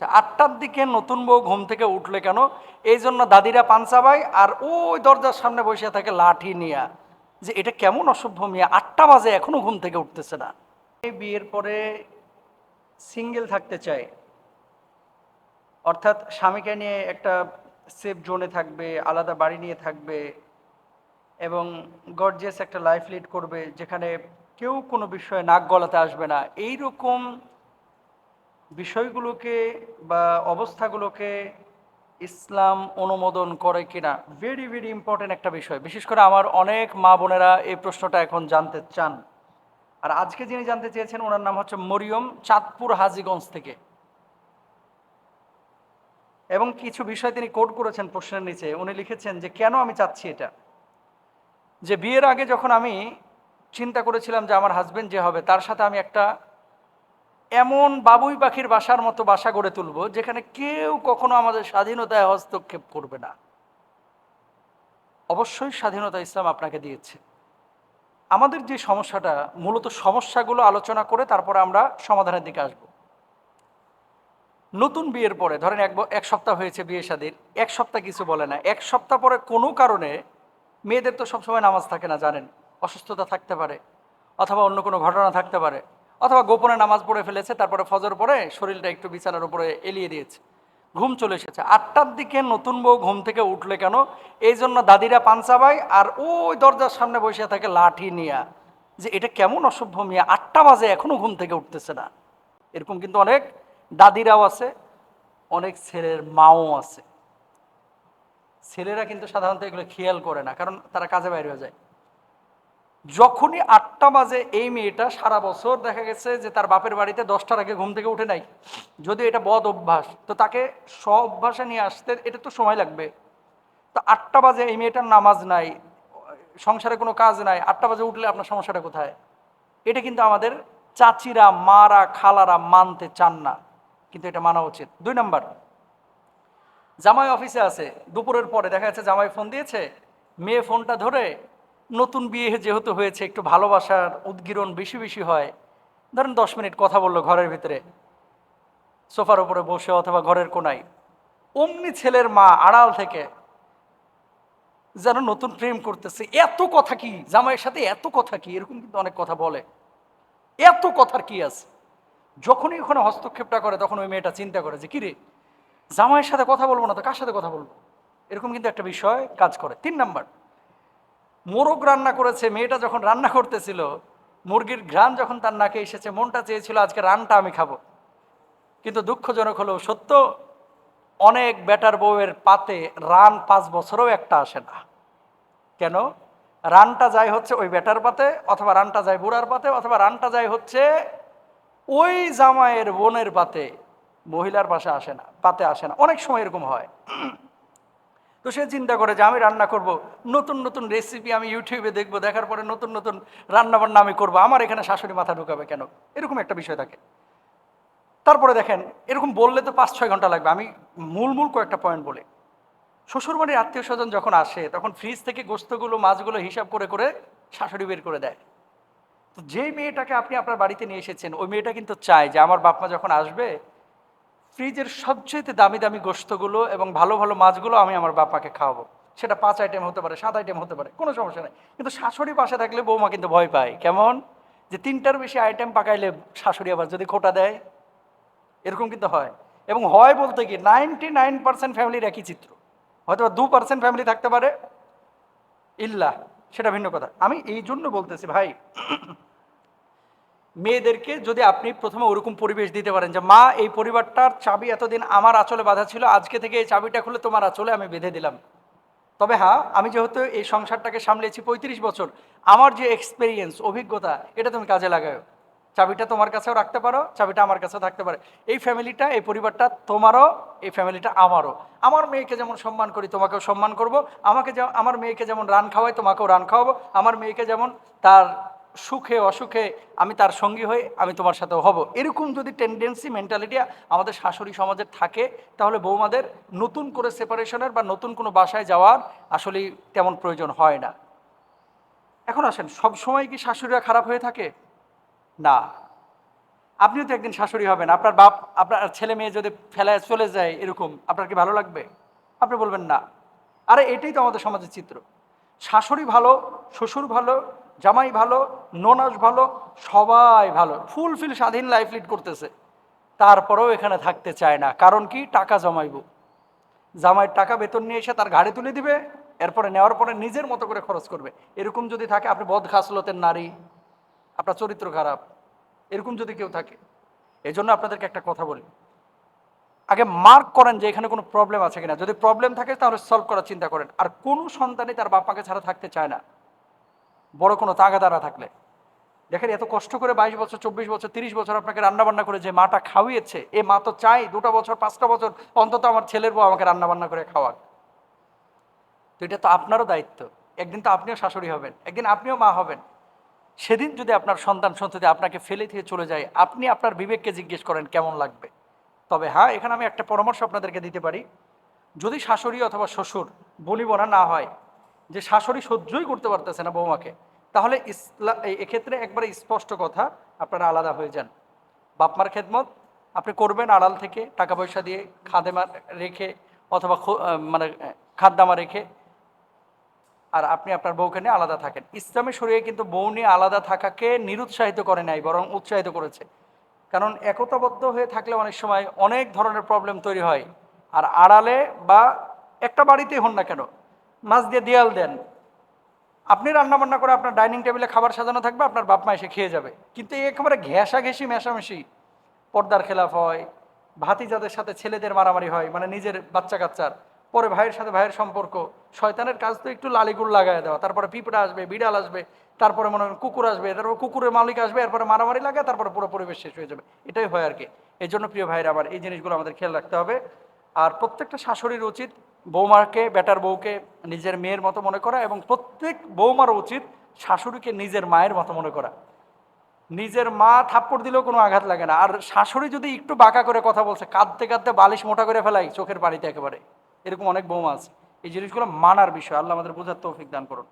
এসেছে আটটার দিকে নতুন বউ ঘুম থেকে উঠলে কেন? এই জন্য দাদিরা পাঞ্চাবাই আর ওই দরজার সামনে বসিয়া থাকে লাঠি নিয়া। যে এটা কেমন অসভ্য মিয়া, আটটা বাজে এখনও ঘুম থেকে উঠতেছে না। এই বিয়ের পরে সিঙ্গেল থাকতে চায়। অর্থাৎ স্বামীকে নিয়ে একটা সেফ জোনে থাকবে, আলাদা বাড়ি নিয়ে থাকবে এবং গর্জিয়াস একটা লাইফ লিড করবে, যেখানে কেউ কোনো বিষয়ে নাক গলাতে আসবে না। এই রকম বিষয়গুলোকে বা অবস্থাগুলোকে ইসলাম অনুমোদন করে কিনা ভেরি ভেরি ইম্পর্টেন্ট একটা বিষয়। বিশেষ করে আমার অনেক মা বোনেরা এই প্রশ্নটা এখন জানতে চান। আর আজকে যিনি জানতে চেয়েছেন, ওনার নাম হচ্ছে মরিয়ম চাঁদপুর হাজিগঞ্জ থেকে। এবং কিছু বিষয় তিনি কোট করেছেন প্রশ্নের নিচে। উনি লিখেছেন যে, কেন আমি চাচ্ছি এটা? যে বিয়ের আগে যখন আমি চিন্তা করেছিলাম যে আমার হাজবেন্ড যে হবে, তার সাথে আমি একটা এমন বাবুই পাখির বাসার মতো বাসা গড়ে তুলব যেখানে কেউ কখনো আমাদের স্বাধীনতায় হস্তক্ষেপ করবে না। অবশ্যই স্বাধীনতা ইসলাম আপনাকে দিয়েছে। আমাদের যে সমস্যাটা, মূলত সমস্যাগুলো আলোচনা করে তারপরে আমরা সমাধানের দিকে আসব। নতুন বিয়ের পরে, ধরেন এক এক সপ্তাহ হয়েছে বিয়ে শাদির এক সপ্তাহ কিছু বলে না। এক সপ্তাহ পরে কোনো কারণে মেয়েদের তো সবসময় নামাজ থাকে না, জানেন। অসুস্থতা থাকতে পারে, অথবা অন্য কোনো ঘটনা থাকতে পারে। অথবা গোপনে নামাজ পড়ে ফেলেছে, তারপরে ফজর পরে শরীরটা একটু বিছানার উপরে এলিয়ে দিয়েছে। ঘুম চলে এসেছে। আটটার দিকে নতুন বউ ঘুম থেকে উঠলে কেন? এই জন্য দাদিরা পাঞ্চাবাই আর ওই দরজার সামনে বসে থাকে লাঠি নিয়া। যে এটা কেমন অসভ্য মিয়া, আটটা বাজে এখনও ঘুম থেকে উঠতেছে না। এরকম কিন্তু অনেক দাদিরাও আছে, অনেক ছেলের মাও আছে। ছেলেরা কিন্তু সাধারণত এগুলো খেয়াল করে না, কারণ তারা কাজে বাইরে যায়। যখনই আটটা বাজে এই মেয়েটা সারা বছর দেখা গেছে যে তার বাপের বাড়িতে দশটার আগে ঘুম থেকে উঠে নাই। যদি এটা বদ অভ্যাস, তো তাকে স্ব অভ্যাসে নিয়ে আসতে এটা তো সময় লাগবে। তো আটটা বাজে এই মেয়েটার নামাজ নাই, সংসারে কোনো কাজ নাই, আটটা বাজে উঠলে আপনার সমস্যাটা কোথায়? এটা কিন্তু আমাদের চাচিরা, মারা, খালারা মানতে চান না, কিন্তু এটা মানা উচিত। দুই নম্বর, জামাই অফিসে আছে, দুপুরের পরে দেখা যাচ্ছে জামাই ফোন দিয়েছে, মেয়ে ফোনটা ধরে নতুন বিয়ে যেহেতু হয়েছে, একটু ভালোবাসার উদ্গীরণ বেশি বেশি হয়। ধরেন দশ মিনিট কথা বলল ঘরের ভিতরে, সোফার উপরে বসে অথবা ঘরের কোনায়। অমনি ছেলের মা আড়াল থেকে যেন নতুন প্রেম করতেছে, এত কথা কি? জামাইয়ের সাথে এত কথা কি? এরকম কিন্তু অনেক কথা বলে। এত কথার কি আছে? যখনই ওখানে হস্তক্ষেপটা করে, তখন ওই মেয়েটা চিন্তা করে যে কিরে জামাইয়ের সাথে কথা বলব না তো কার সাথে কথা বলব? এরকম কিন্তু একটা বিষয় কাজ করে। তিন নাম্বার মোরগ রান্না করেছে, মেয়েটা যখন রান্না করতেছিল, মুরগির ঘ্রাণ যখন তার নাকে এসেছে, মনটা চেয়েছিল, আজকে রানটা আমি খাব। কিন্তু দুঃখজনক হলেও সত্য, অনেক বেটার বউয়ের পাতে রান পাঁচ বছরও একটা আসে না। কেন? রানটা যায় হচ্ছে ওই বেটার পাতে, অথবা রানটা যায় বুড়ার পাতে, অথবা রানটা যায় হচ্ছে ওই জামাইয়ের বোনের পাতে। মহিলার পাশে আসে না, পাতে আসে না। অনেক সময় এরকম হয়। তো সে চিন্তা করে যে আমি রান্না করব, নতুন নতুন রেসিপি আমি ইউটিউবে দেখব, দেখার পরে নতুন নতুন রান্না বান্না আমি করব, আমার এখানে শাশুড়ি মাথা ঢুকাবে কেন? এরকম একটা বিষয় থাকে। তারপরে দেখেন, এরকম বললে তো পাঁচ ছয় ঘণ্টা লাগবে। আমি মূল মূল কয়েকটা পয়েন্ট বলি। শ্বশুরবাড়ির আত্মীয় স্বজন যখন আসে, তখন ফ্রিজ থেকে গোস্তগুলো, মাছগুলো হিসাব করে করে শাশুড়ি বের করে দেয়। তো যেই মেয়েটাকে আপনি আপনার বাড়িতে নিয়ে এসেছেন, ওই মেয়েটা কিন্তু চায় যে আমার বাপমা যখন আসবে ফ্রিজের সবচেয়ে দামি দামি গোস্তগুলো এবং ভালো ভালো মাছগুলো আমি আমার বাপাকে খাওয়াবো। সেটা পাঁচ আইটেম হতে পারে, সাত আইটেম হতে পারে, কোনো সমস্যা নেই। কিন্তু শাশুড়ি পাশে থাকলে বৌমা কিন্তু ভয় পায়। কেমন? যে তিনটার বেশি আইটেম পাকাইলে শাশুড়ি আবার যদি খোটা দেয়? এরকম কিন্তু হয়। এবং হয় বলতে কি নাইনটি নাইন পার্সেন্ট ফ্যামিলির একই চিত্র। হয়তো দু পার্সেন্ট ফ্যামিলি থাকতে পারে। ইল্লা, সেটা ভিন্ন কথা। আমি এই জন্য বলতেছি ভাই মেয়েদেরকে যদি আপনি প্রথমে ওরকম পরিবেশ দিতে পারেন যে, মা, এই পরিবারটার চাবি এতদিন আমার আঁচলে বাঁধা ছিল, আজকে থেকে এই চাবিটা খুলে তোমার আঁচলে আমি বেঁধে দিলাম। তবে হ্যাঁ আমি যেহেতু এই সংসারটাকে সামলেছি পঁয়ত্রিশ বছর, আমার যে এক্সপেরিয়েন্স অভিজ্ঞতা, এটা তুমি কাজে লাগাও। চাবিটা তোমার কাছেও রাখতে পারো, চাবিটা আমার কাছেও থাকতে পারে। এই ফ্যামিলিটা এই পরিবারটা তোমারও, এই ফ্যামিলিটা আমারও। আমার মেয়েকে যেমন সম্মান করি, তোমাকেও সম্মান করব। আমাকে আমার মেয়েকে যেমন রান খাওয়াই, তোমাকেও রান খাওয়াবো। আমার মেয়েকে যেমন তার সুখে, অসুখে আমি তার সঙ্গী হয়ে আমি তোমার সাথেও হব। এরকম যদি টেন্ডেন্সি মেন্টালিটি আমাদের শাশুড়ি সমাজের থাকে, তাহলে বৌমাদের নতুন করে সেপারেশনের বা নতুন কোনো বাসায় যাওয়ার আসলে তেমন প্রয়োজন হয় না। এখন আসেন, সব সময় কি শাশুড়িরা খারাপ হয়ে থাকে? না। আপনিও তো একদিন শাশুড়ি হবেন, আপনার বাপ, আপনার ছেলে মেয়ে যদি ফেলায় চলে যায় এরকম, আপনার কি ভালো লাগবে? আপনি বলবেন না। আরে, এটাই তো আমাদের সমাজের চিত্র। শাশুড়ি ভালো, শ্বশুর ভালো জামাই ভালো, ননাস ভালো, সবাই ভালো। ফুলফিল স্বাধীন লাইফ লিড করতেছে। তারপরেও এখানে থাকতে চায় না। কারণ কি? টাকা জমাইব। জামাইয়ের টাকা বেতন নিয়ে এসে তার ঘাড়ে তুলে দিবে, এরপরে নেওয়ার পরে নিজের মতো করে খরচ করবে। এরকম যদি থাকে, আপনি বদ খাসলতের নারী। আপনার চরিত্র খারাপ। এরকম যদি কেউ থাকে। এই জন্য আপনাদেরকে একটা কথা বলি। আগে মার্ক করেন যে এখানে কোনো প্রবলেম আছে কিনা। যদি প্রবলেম থাকে, তাহলে সলভ করার চিন্তা করেন। আর কোনো সন্তানই তার বাপ মাকে ছাড়া থাকতে চায় না। বড় কোনো তাগাদারা থাকলে। দেখেন এত কষ্ট করে বাইশ বছর, চব্বিশ বছর, তিরিশ বছর আপনাকে রান্না বান্না করে যে মাটা খাওয়িয়েছে, এ মা তো চাই, দুটো বছর, পাঁচটা বছর অন্তত আমার ছেলের বউ আমাকে রান্না বান্না করে খাওয়াক। তো এটা তো আপনারও দায়িত্ব। একদিন তো আপনিও শাশুড়ি হবেন, একদিন আপনিও মা হবেন। সেদিন যদি আপনার সন্তান সন্ততি আপনাকে ফেলে দিয়ে চলে যায়, আপনি আপনার বিবেককে জিজ্ঞেস করেন, কেমন লাগবে? তবে হ্যাঁ এখানে আমি একটা পরামর্শ আপনাদেরকে দিতে পারি। যদি শাশুড়ি অথবা শ্বশুর বলিব না না হয় যে শাশুড়ি সহ্যই করতে পারতেছে না বৌমাকে, তাহলে ইসলা এক্ষেত্রে একবারে স্পষ্ট কথা, আপনারা আলাদা হয়ে যান। বাপমার খেদমত, আপনি করবেন আড়াল থেকে টাকা পয়সা দিয়ে খাদেমা রেখে অথবা মানে খাদ্দামা রেখে, আর আপনি আপনার বউকে নিয়ে আলাদা থাকেন। ইসলামী শরীরে কিন্তু বউ নিয়ে আলাদা থাকাকে নিরুৎসাহিত করে নাই, বরং উৎসাহিত করেছে। কারণ একতাবদ্ধ হয়ে থাকলে অনেক সময় অনেক ধরনের প্রবলেম তৈরি হয়। আর আড়ালে বা একটা বাড়িতেই হন না কেন মাছ দিয়ে দেয়াল দেন। আপনি রান্না বান্না করে আপনার ডাইনিং টেবিলে খাবার সাজানো থাকবে, আপনার বাপ মা এসে খেয়ে যাবে। কিন্তু এই একেবারে ঘেঁষা ঘেঁষি মেশামেশি পর্দার খেলাফ হয়, ভাতিজাদের সাথে ছেলেদের মারামারি হয় মানে নিজের বাচ্চা কাচ্চার। পরে ভাইয়ের সাথে ভাইয়ের সম্পর্ক। শয়তানের কাজ তো একটু লালিগুড় লাগায় দেওয়া। তারপরে পিঁপড়া আসবে, বিড়াল আসবে, তারপরে মনে করেন কুকুর আসবে, তারপর কুকুরের মালিক আসবে, এরপরে মারামারি লাগায়, তারপরে পুরো পরিবেশ শেষ হয়ে যাবে। এটাই হয় আর কি। এই জন্য প্রিয় ভাইয়ের আবার এই জিনিসগুলো আমাদের খেয়াল রাখতে হবে। আর প্রত্যেকটা শাশুড়ির উচিত বৌমাকে, বেটার বউকে নিজের মেয়ের মতো মনে করা এবং প্রত্যেক বৌমার উচিত শাশুড়িকে নিজের মায়ের মতো মনে করা। নিজের মা থাপ্পড় দিলেও কোনো আঘাত লাগে না। আর শাশুড়ি যদি একটু বাঁকা করে কথা বলছে, কাঁদতে কাঁদতে বালিশ মোটা করে ফেলাই চোখের পানিতে একেবারে। এরকম অনেক বৌমা আছে। এই জিনিসগুলো মানার বিষয়। আল্লাহ আমাদের বোঝার তৌফিক দান করুন।